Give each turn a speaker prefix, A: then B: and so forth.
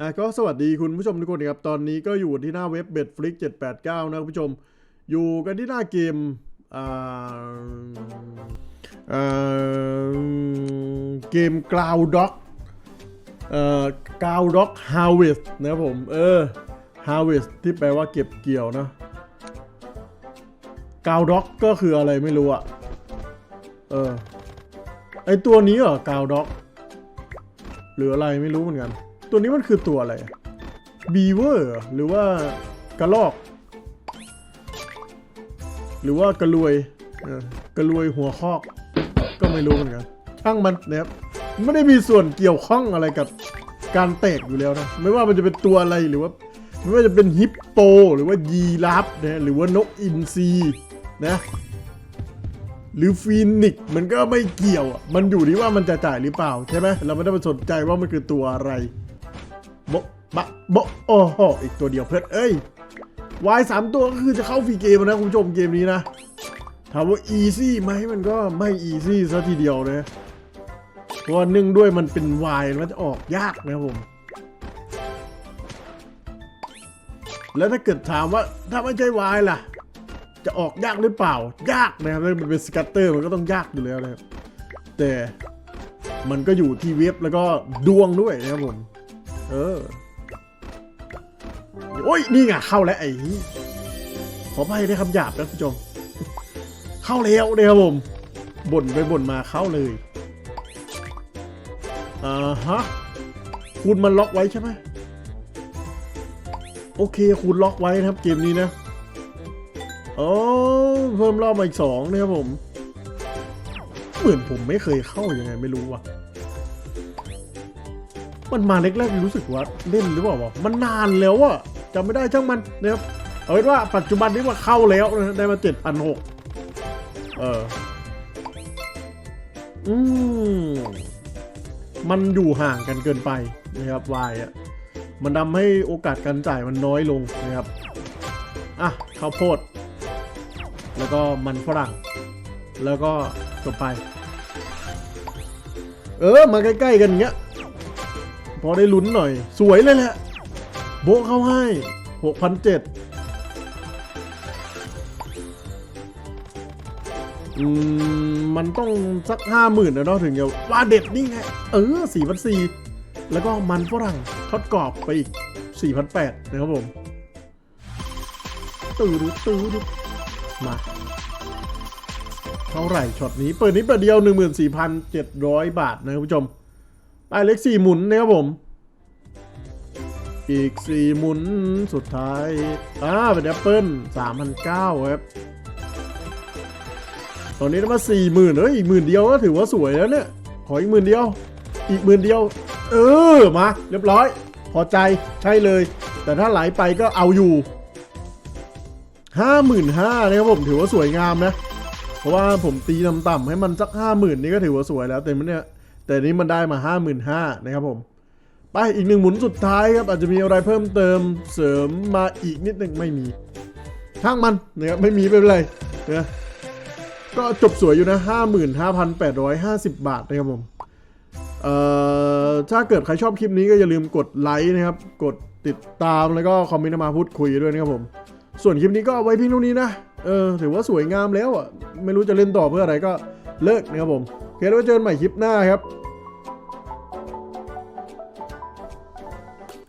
A: อะก็สวัสดีคุณผู้ชมทุกคนนะครับ ตอนนี้ก็อยู่ที่หน้าเว็บเบ็ดฟลิก789 นะคุณผู้ชม อยู่กันที่หน้าเกมอ่าอ่าเกม Ground Dog เอ่อ Ground Dog Harvest นะครับผม เออ Harvest ที่แปลว่าเก็บเกี่ยวนะ Ground Dog ก็คืออะไรไม่รู้อะเออ ไอตัวนี้เหรอ Ground Dog หรืออะไรไม่รู้เหมือนกัน ตัวนี้มันคือตัวอะไรบีเวอร์หรือว่ากระลอก หรือว่ากระลวยกระลวยหัวคอก ก็ไม่รู้เหมือนกันช่างมันนะครับไม่ได้มีส่วนเกี่ยวข้องอะไรกับการแตกอยู่แล้วนะ ไม่ว่ามันจะเป็นตัวอะไรหรือว่า ไม่ว่าจะเป็นฮิปโป หรือว่ายีราฟนะหรือว่านกอินทรีนะหรือฟีนิกซ์มันก็ไม่เกี่ยว มันอยู่ที่ว่ามันจะจ่ายหรือเปล่าใช่ไหมเราไม่ได้ไปสนใจว่ามันคือตัวอะไร โบะบะโบะโอ้โหอีกตัวเดียวเพื่อนเอ้ยวายสามตัวก็คือจะเข้าฟรีเกมนะคุณผู้ชมเกมนี้นะถามว่าอีซี่ไหมมันก็ไม่อีซี่ซะทีเดียวนะเพราะว่าเนื่องด้วยมันเป็นวายมันจะออกยากนะครับผม แล้วถ้าเกิดถามว่าถ้าไม่ใช่วายล่ะ จะออกยากหรือเปล่า ยากนะครับถ้ามันเป็นสกัตเตอร์มันก็ต้องยากอยู่แล้วนะครับแต่มันก็อยู่ที่เว็บแล้วก็ดวงด้วยนะครับผม เออ โอ้ย นี่ไงเข้าแล้วไอ้ขอไปได้คำหยาบนะคุณผู้ชม เข้าแล้วนะครับผมบ่นไปบ่นมาเข้าเลยอ่าฮะคุณมันล็อกไว้ใช่ไหมโอเคคุณล็อกไว้นะครับเกมนี้นะโอ้เพิ่มรอบมาอีกสองนะครับผม เหมือนผมไม่เคยเข้ายังไงไม่รู้ว่ะ มันมาเล็กๆรู้สึกว่าเล่นหรือเปล่าวะมันนานแล้วอะจำไม่ได้ช่างมันนะครับเอาเป็นว่าปัจจุบันนี้ว่าเข้าแล้วนะได้มาเจ็ดพันหกเออ อืมมันอยู่ห่างกันเกินไปนะครับวายอะมันทำให้โอกาสการจ่ายมันน้อยลงนะครับ อะข้าวโพด แล้วก็มันฝรั่ง แล้วก็จบไป เออ มาใกล้ ๆ กันอย่างเงี้ย พอได้ลุ้นหน่อย สวยเลยแหละ โบเข้าให้หกพันเจ็ดอืมมันต้องสักห้าหมื่นนะเนาะถึงจะว่าเด็ดนี่ไง เออสี่พันสี่แล้วก็มันฝรั่งทอดกรอบไปอีกสี่พันแปดนะครับผมตื้อดูตื้อดูมาเท่าไหร่ช็อตนี้ เปิดนี้เปิดเดียว 14,700 บาทนะครับผู้ชม ไปเลขสี่หมุนนะครับผม อีกสี่หมุนสุดท้าย อ่า เป็นแอปเปิล3,900ครับ ตอนนี้ได้มาสี่หมื่นเอ้ย อีกหมื่นเดียวก็ถือว่าสวยแล้วเนี่ย ขออีกหมื่นเดียว อีกหมื่นเดียว เออ มา เรียบร้อย พอใจใช่เลย แต่ถ้าไหลไปก็เอาอยู่ห้าหมื่นห้านะครับผมถือว่าสวยงามนะ เพราะว่าผมตีต่ำๆให้มันสักห้าหมื่นนี่ก็ถือว่าสวยแล้วแต่มันเนี่ย แต่นี้มันได้มาห้าหมื่นห้านะครับผม ไปอีกหนึ่งหมุนสุดท้ายครับ อาจจะมีอะไรเพิ่มเติมเสริมมาอีกนิดหนึ่งไม่มีช่างมันนะครับไม่มีไม่เป็นไรนะก็จบสวยอยู่นะห้าหมื่นห้าพันแปดร้อยห้าสิบบาทนะครับผมเอ่อถ้าเกิดใครชอบคลิปนี้ก็อย่าลืมกดไลค์นะครับ กดติดตามแล้วก็คอมเมนต์มาพูดคุยด้วยนะครับผม ส่วนคลิปนี้ก็ไว้เพียงเท่านี้นะ เออถือว่าสวยงามแล้วอะ ไม่รู้จะเล่นต่อเพื่ออะไรก็เลิกนะครับผมโอเคแล้วไว้เจอกันใหม่คลิปหน้าครับ